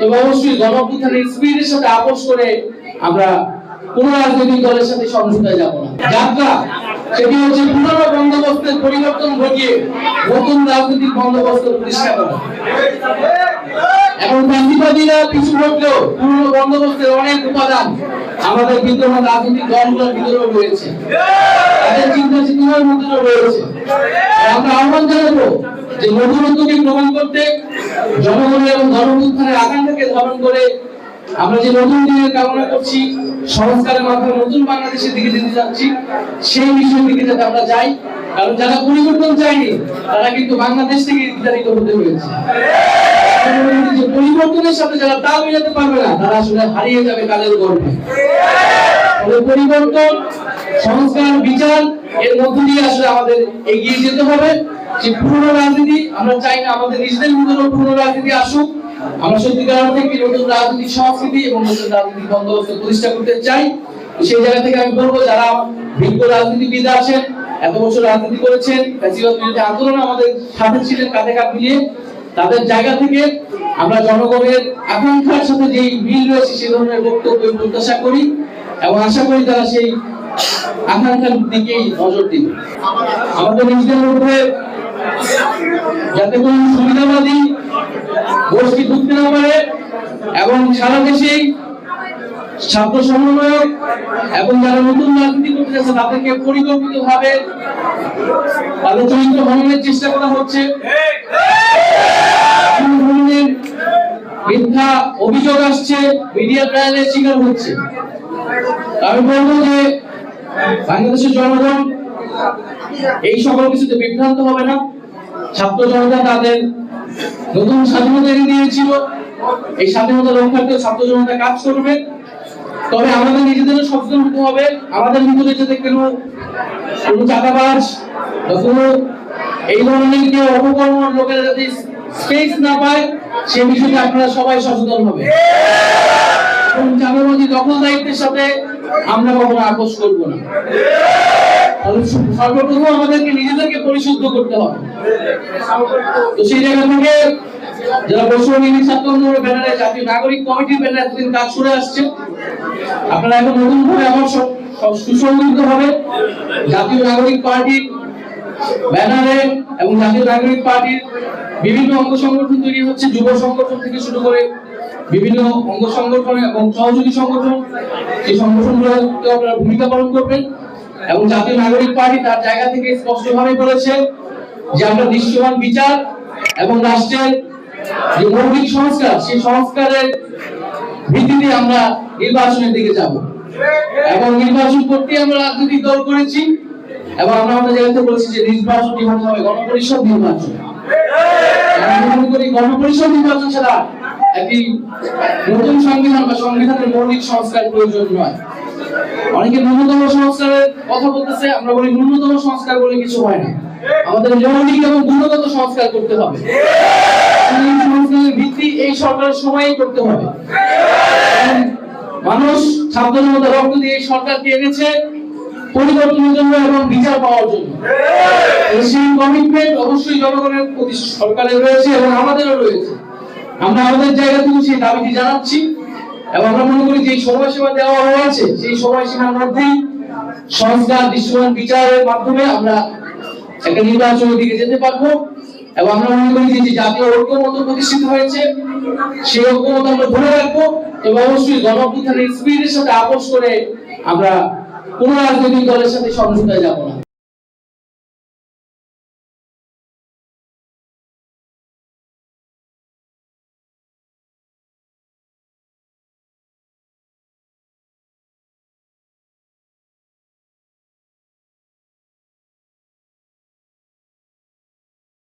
তবে অবশ্যই গণঅভ্যুত্থানের স্পিরিটের সাথে আপোষ করে আমরা কোন রাজনৈতিক দলের সাথে সমঝোতায় যাব না। যাত্রা, সেটি হচ্ছে পুরনো বন্দোবস্তের পরিবর্তন ঘটিয়ে নতুন রাজনৈতিক বন্দোবস্ত প্রতিষ্ঠা করা। এখন গান্ধীবাদীরা পিছু হটলেও পুরনো বন্দোবস্তের অনেক উপাদান আমাদের বিদ্যমান রাজনৈতিক দলগুলোর ভিতরেও রয়েছে। তাদের চিন্তা চেতনার মধ্যেও রয়েছে। আমরা আহ্বান জানাব যে নতুনত্বকে গ্রহণ করতে জনগণের এবং ধর্মোত্থানের আকাঙ্ক্ষাকে ধারণ করে আমরা যে নতুন দিনের কামনা করছি, সংস্কারের মাধ্যমে নতুন বাংলাদেশের দিকে যেতে যাচ্ছি সেই বিষয়ের দিকে যাতে আমরা যাই। কারণ যারা পরিবর্তন চায়নি, তারা কিন্তু বাংলাদেশ থেকে বিতাড়িত হতে হয়েছে। পরিবর্তনের সাথে যারা তাল মিলাতে পারবে না, তারা আসলে হারিয়ে যাবে কালের গর্ভে। তবে পরিবর্তন, সংস্কার, বিচার, এর মধ্য দিয়ে আসলে আমাদের এগিয়ে যেতে হবে। যে পুরনো রাজনীতি, আমরা চাই না আমাদের নিজেদের ভিতরেও পুরনো রাজনীতি আসুক। আমরা সত্যিকার অর্থে একটি নতুন রাজনৈতিক সংস্কৃতি এবং নতুন রাজনৈতিক বন্দোবস্ত প্রতিষ্ঠা করতে চাই? সেই জায়গা থেকে আমি বলব, যারা বিজ্ঞ রাজনীতিবিদ আছেন, এত বছর রাজনীতি করেছেন, ফ্যাসিবাদ বিরোধী আন্দোলন আমাদের সাথে ছিলেন কাঁধে কাঁধ মিলিয়ে, তাদের জায়গা থেকে আমরা জনগণের আকাঙ্ক্ষার সাথে যে মিল রয়েছে সেই ধরনের বক্তব্য প্রত্যাশা করি এবং আশা করি তারা সেই আকাঙ্ক্ষার দিকেই নজর দিবে। আমাদের নিজেদের মধ্যে যাতে কোনো সুবিধাবাদী গোষ্ঠী ঢুকতে না পারে এবং সারা দেশেই ছাত্র সমন্বয়ক এবং যারা নতুন রাজনীতি করতে যাচ্ছে, তাদেরকে পরিকল্পিত ভাবে তাদের ভ্রমণের চেষ্টা করা হচ্ছে। মিথ্যা অভিযোগ আসছে, মিডিয়া ট্রায়ালের শিকার হচ্ছে। আমি বলব যে, বাংলাদেশের জনগণ এই সকল কিছুতে বিভ্রান্ত হবে না। ছাত্র জনতা তাদের নতুন স্বাধীনতা এনে দিয়েছিল। এই স্বাধীনতা রক্ষার্থে ছাত্র জনতা কাজ করবে। তবে আমাদের নিজেদেরও সচেতন হতে হবে। আমাদের ভিতরে যাতে কেন কোনো চাঁদাবাজ বা কোনো এই ধরনের কেউ অপকর্ম লোকেরা যাতে স্পেস না পায়, সে বিষয়ে আপনারা সবাই সচেতন হবে এবং চাঁদাবাজি দখল দায়িত্বের সাথে আমরা কখনো আপোষ করব না। সর্বপ্রথম আমাদেরকে নিজেদেরকে পরিশুদ্ধ করতে হবে। কাজ আসছে। আপনারা নতুন ভাবে জাতীয় নাগরিক ব্যানারে এবং জাতীয় নাগরিক পার্টির বিভিন্ন অঙ্গ সংগঠন তৈরি হচ্ছে, যুব সংগঠন থেকে শুরু করে বিভিন্ন অঙ্গ সংগঠন এবং সহযোগী সংগঠন। এই সংগঠনগুলোতে আপনারা ভূমিকা পালন করবেন এবং জাতীয় নাগরিক পার্টি তার জায়গা থেকে স্পষ্টভাবে বলেছে যে আমরা দৃশ্যমান বিচার এবং রাষ্ট্রের যে মৌলিক সংস্কার, সেই সংস্কারের ভিত্তিতে আমরা নির্বাচনের দিকে যাব। এবং নির্বাচন করতে আমরা রাজনৈতিক দল করেছি এবং আমরা আমাদের জায়গাতে বলেছি যে নির্বাচনটি হতে হবে, গণপরিষদ নির্বাচন। মনে করি গণপরিষদ নির্বাচন ছাড়া একটি নতুন সংবিধান বা সংবিধানের মৌলিক সংস্কার প্রয়োজন নয়। অনেকে ন্যূনতম সংস্কারের কথা বলতেছে, আমরা বলি ন্যূনতম সংস্কার বলে কিছু হয় না। আমাদের মৌলিক এবং গুণগত সংস্কার করতে হবে। ভিত্তি এই সরকারের সময়ই করতে হবে। মানুষ রক্ত দিয়ে এই সরকারকে এনেছে পরিবর্তনের জন্য এবং বিচার পাওয়ার জন্য। সেই কমিটমেন্ট অবশ্যই জনগণের প্রতি সরকারের রয়েছে এবং আমাদেরও রয়েছে। আমরা আমাদের জায়গা থেকে সেই দাবিটি জানাচ্ছি এবং আমরা মনে করি যে সময়সীমা দেওয়া হয়েছে, সেই সময়সীমার মধ্যেই সংস্কার, দৃশ্যমান বিচারের মাধ্যমে আমরা একটা নির্বাচনের দিকে যেতে পারব এবং আমরা মনে করি যে জাতীয় ঐক্যমত প্রতিষ্ঠিত হয়েছে, সেই ঐক্যমত আমরা ধরে রাখব এবং অবশ্যই গণঅভ্যুত্থানের স্পিরিটের সাথে আপোষ করে আমরা কোন রাজনৈতিক দলের সাথে সমঝোতায় যাব না।